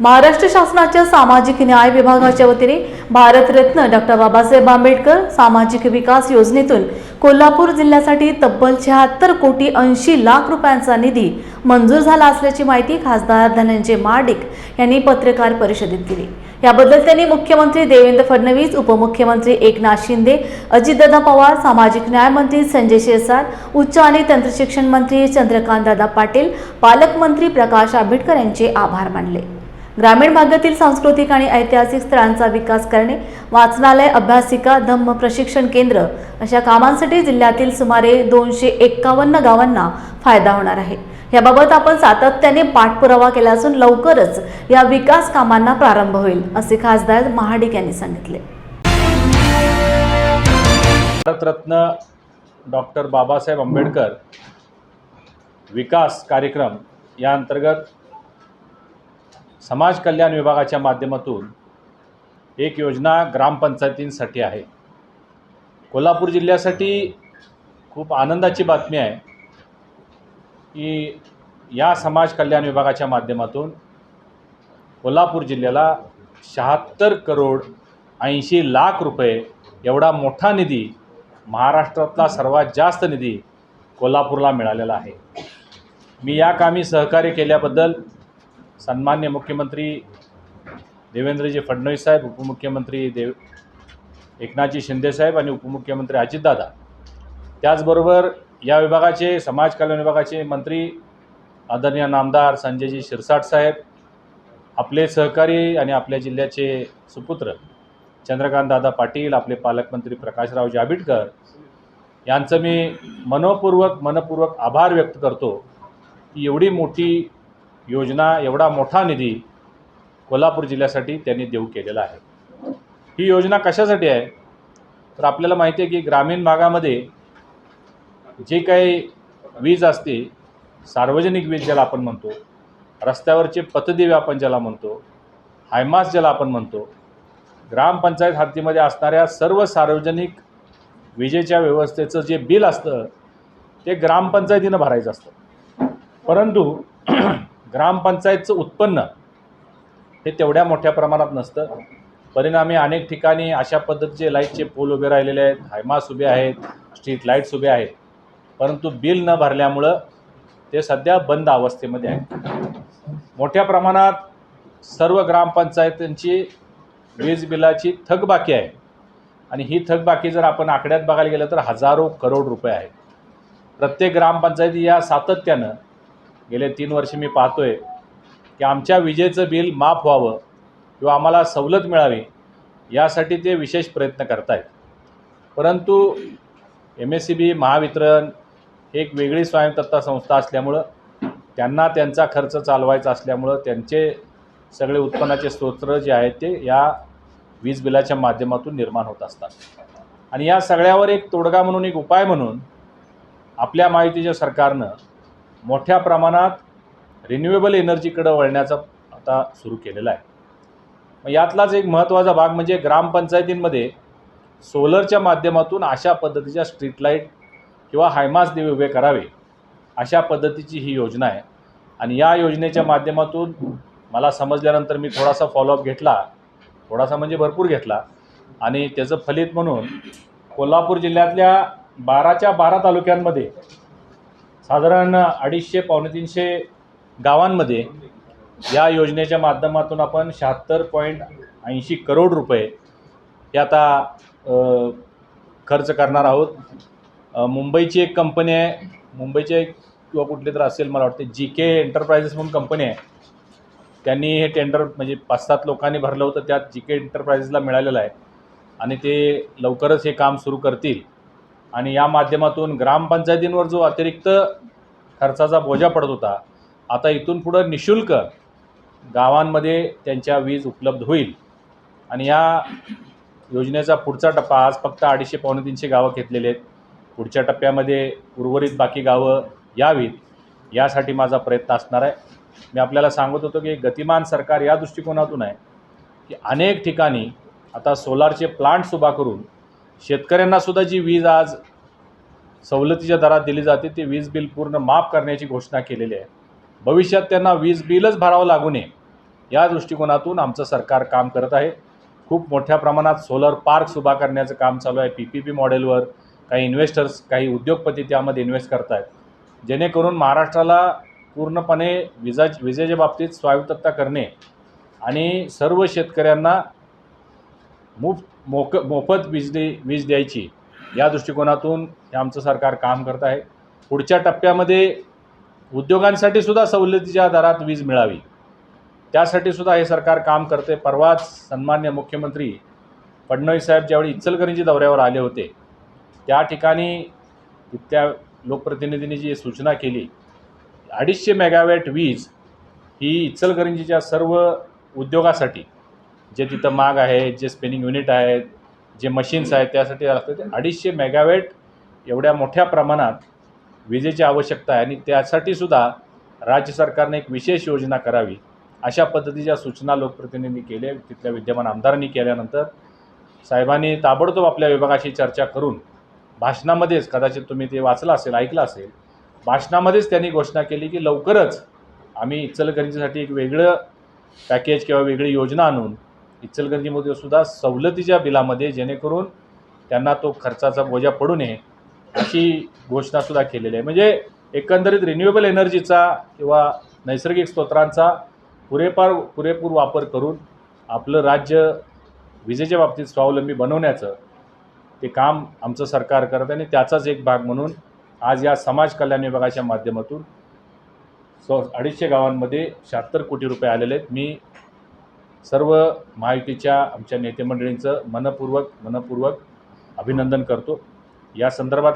महाराष्ट्र शासनाच्या सामाजिक न्याय विभागाच्या वतीने भारतरत्न डॉक्टर बाबासाहेब आंबेडकर सामाजिक विकास योजनेतून कोल्हापूर जिल्ह्यासाठी तब्बल शहात्तर कोटी ऐंशी लाख रुपयांचा निधी मंजूर झाला असल्याची माहिती खासदार धनंजय महाडिक यांनी पत्रकार परिषदेत दिली. याबद्दल त्यांनी मुख्यमंत्री देवेंद्र फडणवीस उपमुख्यमंत्री एकनाथ शिंदे अजितदादा पवार सामाजिक न्याय मंत्री संजय शिरसाट उच्च आणि तंत्रशिक्षण मंत्री चंद्रकांतदादा पाटील पालकमंत्री प्रकाश आंबेडकर यांचे आभार मानले. ग्रामीण भागातील सांस्कृतिक आणि ऐतिहासिक स्थळांचा विकास करणे वाचनालय अभ्यासिका धम्म प्रशिक्षण केंद्र अशा कामांसाठी जिल्ह्यातील सुमारे दोनशे एक्कावन्न गावांना फायदा होणार आहे. याबाबत आपण सातत्याने पाठपुरावा केला असून लवकरच या विकास कामांना प्रारंभ होईल असे खासदार महाडिक यांनी सांगितले. भारतरत्न डॉक्टर बाबासाहेब आंबेडकर विकास कार्यक्रम या अंतर्गत समाज कल्याण विभागाच्या माध्यमातून एक योजना ग्रामपंचायतींसाठी आहे. कोल्हापूर जिल्ह्यासाठी खूप आनंदाची बातमी आहे की या समाज कल्याण विभागाच्या माध्यमातून कोल्हापूर जिल्ह्याला शहात्तर करोड ऐंशी लाख रुपये एवढा मोठा निधी महाराष्ट्रातला सर्वात जास्त निधी कोल्हापूरला मिळालेला आहे. मी या कामी सहकार्य केल्याबद्दल सन्मान्य मुख्यमंत्री देवेंद्रजी फडणवीस साहेब उपमुख्यमंत्री देव एकनाथजी शिंदेसाहेब आणि उपमुख्यमंत्री अजितदादा. त्याचबरोबर या विभागाचे समाज कल्याण विभागाचे मंत्री आदरणीय नामदार संजयजी शिरसाट साहेब आपले सहकारी आणि आपल्या जिल्ह्याचे सुपुत्र चंद्रकांतदादा पाटील आपले पालकमंत्री प्रकाशराव जाबिटकर यांचं मी मनपूर्वक मनपूर्वक आभार व्यक्त करतो की एवढी मोठी योजना एवढा मोठा निधी कोल्हापूर जिल्ह्यासाठी त्यांनी देऊ केलेला आहे. ही योजना कशासाठी आहे? तर आपल्याला माहिती आहे की ग्रामीण भागामध्ये जे काही वीज असते सार्वजनिक वीज ज्याला आपण म्हणतो रस्त्यावरचे पतदिवे आपण ज्याला म्हणतो हायमास ज्याला आपण म्हणतो ग्रामपंचायत हद्दीमध्ये असणाऱ्या सर्व सार्वजनिक विजेच्या व्यवस्थेचं जे बिल असतं ते ग्रामपंचायतीनं भरायचं असतं. परंतु ग्रामपंचायतचं उत्पन्न हे तेवढ्या मोठ्या प्रमाणात नसतं. परिणामी अनेक ठिकाणी अशा पद्धतीचे लाईटचे पोल उभे राहिलेले आहेत हायमास उभे आहेत स्ट्रीट लाईट्स उभे आहेत. परंतु बिल न भरल्यामुळं ते सध्या बंद अवस्थेमध्ये आहे मोठ्या प्रमाणात सर्व ग्रामपंचायतींची वीज बिलाची थकबाकी आहे. आणि ही थकबाकी जर आपण आकड्यात बघायला गेलं तर हजारो करोड रुपये आहेत. प्रत्येक ग्रामपंचायती या सातत्यानं गेले तीन वर्ष मी पाहतोय की आमच्या विजेचं बिल माफ व्हावं किंवा आम्हाला सवलत मिळावी यासाठी ते विशेष प्रयत्न करत आहेत परंतु M S C B Mahavitaran हे एक वेगळी स्वयंतत्ता संस्था असल्यामुळं त्यांना त्यांचा खर्च चालवायचा असल्यामुळं त्यांचे सगळे उत्पन्नाचे स्तोत्र जे आहेत ते या वीज बिलाच्या माध्यमातून निर्माण होत असतात. आणि या सगळ्यावर एक तोडगा म्हणून एक उपाय म्हणून आपल्या माहितीच्या सरकारनं मोठ्या प्रमाणात रिन्युएबल एनर्जीकडं वळण्याचा आता सुरू केलेला आहे. मग यातलाच एक महत्त्वाचा भाग म्हणजे ग्रामपंचायतींमध्ये सोलरच्या माध्यमातून अशा पद्धतीच्या स्ट्रीट लाइट किंवा हायमास दिवे उभे करावे अशा पद्धतीची ही योजना आहे. आणि या योजनेच्या माध्यमातून मला समजल्यानंतर मी थोडासा फॉलोअप घेतला थोडासा म्हणजे भरपूर घेतला. आणि त्याचं फलित म्हणून कोल्हापूर जिल्ह्यातल्या बाराच्या बारा तालुक्यांमध्ये साधारण अडीचशे पावणे तीनशे गावांमध्ये या योजनेच्या माध्यमातून आपण शहात्तर पॉईंट ऐंशी करोड रुपये हे आता खर्च करणार आहोत. मुंबईची एक कंपनी आहे. मुंबईची एक किंवा कुठली तर असेल मला वाटते जी के एंटरप्रायझेस म्हणून कंपनी आहे. त्यांनी हे टेंडर म्हणजे पाच सात लोकांनी भरलं होतं त्यात जी के एंटरप्रायझेसला मिळालेलं आहे. आणि ते लवकरच हे काम सुरू करतील. आणि या माध्यमातून ग्रामपंचायतींवर जो अतिरिक्त खर्चाचा बोजा पडत होता आता इथून पुढं निशुल्क गावांमध्ये त्यांच्या वीज उपलब्ध होईल. आणि या योजनेचा पुढचा टप्पा आज फक्त अडीचशे पावणे तीनशे गावं घेतलेले आहेत. पुढच्या टप्प्यामध्ये उर्वरित बाकी गावं यावीत यासाठी माझा प्रयत्न असणार आहे. मी आपल्याला सांगत होतो की गतिमान सरकार या दृष्टिकोनातून आहे की अनेक ठिकाणी आता सोलारचे प्लांट्स उभा करून शेतकऱ्यांनासुद्धा जी वीज आज सवलतीच्या दरात दिली जाते ते वीज बिल पूर्ण माफ करण्याची घोषणा केलेली आहे. भविष्यात त्यांना वीज बिलच भरावं लागू नये या दृष्टिकोनातून आमचं सरकार काम करत आहे. खूप मोठ्या प्रमाणात सोलर पार्क्स उभा करण्याचं काम चालू आहे. पी पी पी मॉडेलवर काही इन्व्हेस्टर्स काही उद्योगपती त्यामध्ये इन्व्हेस्ट करत आहेत जेणेकरून महाराष्ट्राला पूर्णपणे विजा विजेच्या बाबतीत स्वायत्तता करणे आणि सर्व शेतकऱ्यांना मुफ्त मोक मोफत वीज दे वीज द्यायची. या दृष्टिकोनातून हे आमचं सरकार काम करत आहे. पुढच्या टप्प्यामध्ये उद्योगांसाठी सुद्धा सवलतीच्या दरात वीज मिळावी. त्यासाठी सुद्धा हे सरकार काम करते. परवाच सन्मान्य मुख्यमंत्री फडणवीस साहेब ज्यावेळी इचलकरंजी दौऱ्यावर आले होते त्या ठिकाणी त्या लोकप्रतिनिधींनी जी सूचना केली अडीचशे मेगावॅट वीज ही इचलकरंजीच्या सर्व उद्योगासाठी जे तिथं माग आहे जे स्पिनिंग युनिट आहेत जे मशीन्स आहेत त्यासाठी असतं ते अडीचशे मेगावॅट एवढ्या मोठ्या प्रमाणात विजेची आवश्यकता आहे. आणि त्यासाठी सुद्धा राज्य सरकारने एक विशेष योजना करावी अशा पद्धतीच्या सूचना लोकप्रतिनिधींनी केल्या. तिथल्या विद्यमान आमदारांनी केल्यानंतर साहेबांनी ताबडतोब आपल्या विभागाशी चर्चा करून भाषणामध्येच कदाचित तुम्ही ते वाचलं असेल ऐकलं असेल भाषणामध्येच त्यांनी घोषणा केली की लवकरच आम्ही इचलकरंजीसाठी एक वेगळं पॅकेज किंवा वेगळी योजना आणून इचलकरंजीमध्ये सुद्धा सवलतीच्या बिलामध्ये जेणेकरून त्यांना तो खर्चाचा बोजा पडू नये अशी घोषणासुद्धा केलेली आहे. म्हणजे एकंदरीत रिन्युएबल एनर्जीचा किंवा नैसर्गिक स्तोत्रांचा पुरेपार पुरेपूर वापर करून आपलं राज्य विजेच्या बाबतीत स्वावलंबी बनवण्याचं ते काम आमचं सरकार करत आहे. आणि त्याचाच एक भाग म्हणून आज या समाज कल्याण विभागाच्या माध्यमातून सो अडीचशे गावांमध्ये शहात्तर कोटी रुपये आलेले आहेत. मी सर्व महायुतीच्या आमच्या नेतेमंडळींचं मनपूर्वक मनपूर्वक अभिनंदन करतो. या संदर्भात